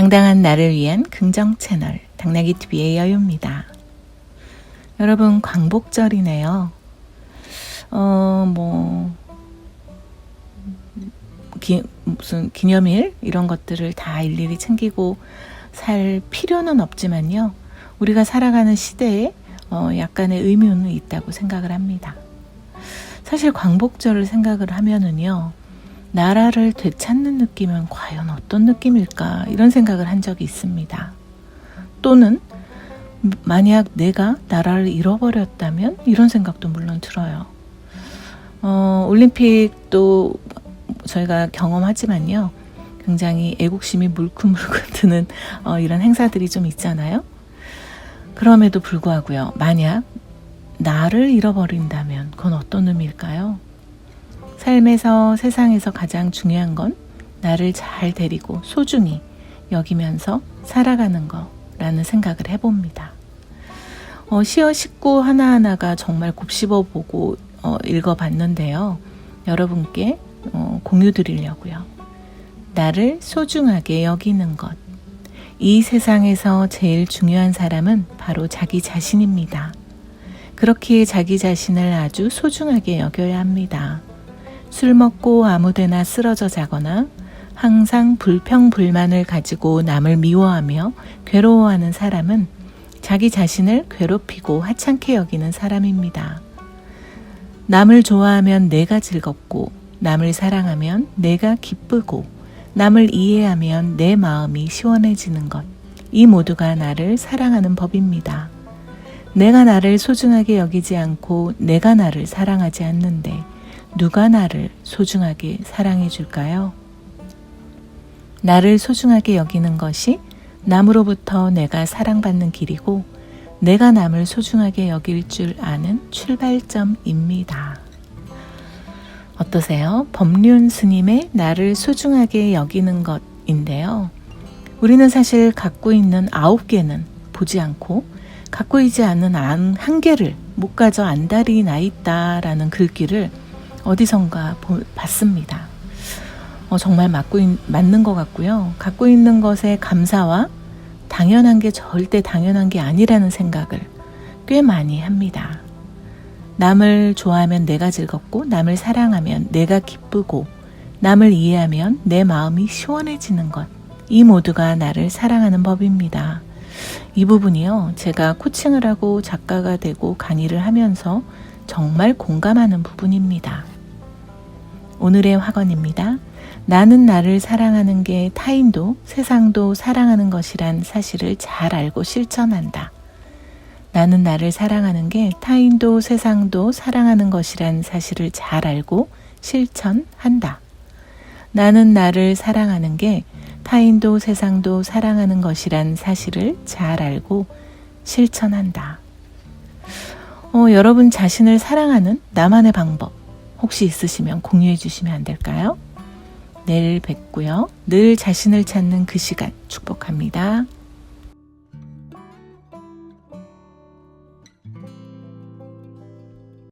당당한 나를 위한 긍정 채널 당나귀 TV의 여유입니다. 여러분 광복절이네요. 어, 뭐 기, 무슨 기념일 이런 것들을 다 일일이 챙기고 살 필요는 없지만요. 우리가 살아가는 시대에 어, 약간의 의미는 있다고 생각을 합니다. 사실 광복절을 생각을 하면은요. 나라를 되찾는 느낌은 과연 어떤 느낌일까 이런 생각을 한 적이 있습니다. 또는 만약 내가 나라를 잃어버렸다면 이런 생각도 물론 들어요. 어, 올림픽도 저희가 경험하지만요. 굉장히 애국심이 물큰물큰 드는 어, 이런 행사들이 좀 있잖아요. 그럼에도 불구하고요. 만약 나를 잃어버린다면 그건 어떤 의미일까요? 삶에서 세상에서 가장 중요한 건 나를 잘 데리고 소중히 여기면서 살아가는 거라는 생각을 해봅니다. 어, 시어 식구 하나하나가 정말 곱씹어 보고 어, 읽어봤는데요. 여러분께 어, 공유 드리려고요. 나를 소중하게 여기는 것. 이 세상에서 제일 중요한 사람은 바로 자기 자신입니다. 그렇기에 자기 자신을 아주 소중하게 여겨야 합니다. 술 먹고 아무데나 쓰러져 자거나 항상 불평불만을 가지고 남을 미워하며 괴로워하는 사람은 자기 자신을 괴롭히고 하찮게 여기는 사람입니다. 남을 좋아하면 내가 즐겁고, 남을 사랑하면 내가 기쁘고, 남을 이해하면 내 마음이 시원해지는 것. 이 모두가 나를 사랑하는 법입니다. 내가 나를 소중하게 여기지 않고 내가 나를 사랑하지 않는데 누가 나를 소중하게 사랑해 줄까요? 나를 소중하게 여기는 것이 남으로부터 내가 사랑받는 길이고 내가 남을 소중하게 여길 줄 아는 출발점입니다. 어떠세요? 법륜 스님의 나를 소중하게 여기는 것인데요. 우리는 사실 갖고 있는 아홉 개는 보지 않고 갖고 있지 않은 안한 개를 못 가져 안달이 나 있다라는 글귀를 어디선가 보, 봤습니다. 어, 정말 맞고 있, 맞는 것 같고요. 갖고 있는 것에 감사와 당연한 게 절대 당연한 게 아니라는 생각을 꽤 많이 합니다. 남을 좋아하면 내가 즐겁고, 남을 사랑하면 내가 기쁘고, 남을 이해하면 내 마음이 시원해지는 것. 이 모두가 나를 사랑하는 법입니다. 이 부분이요. 제가 코칭을 하고 작가가 되고 강의를 하면서 정말 공감하는 부분입니다. 오늘의 화건입니다. 나는 나를 사랑하는 게 타인도 세상도 사랑하는 것이란 사실을 잘 알고 실천한다. 나는 나를 사랑하는 게 타인도 세상도 사랑하는 것이란 사실을 잘 알고 실천한다. 나는 나를 사랑하는 게 타인도 세상도 사랑하는 것이란 사실을 잘 알고 실천한다. 어, 여러분 자신을 사랑하는 나만의 방법 혹시 있으시면 공유해 주시면 안 될까요? 내일 뵙고요. 늘 자신을 찾는 그 시간 축복합니다.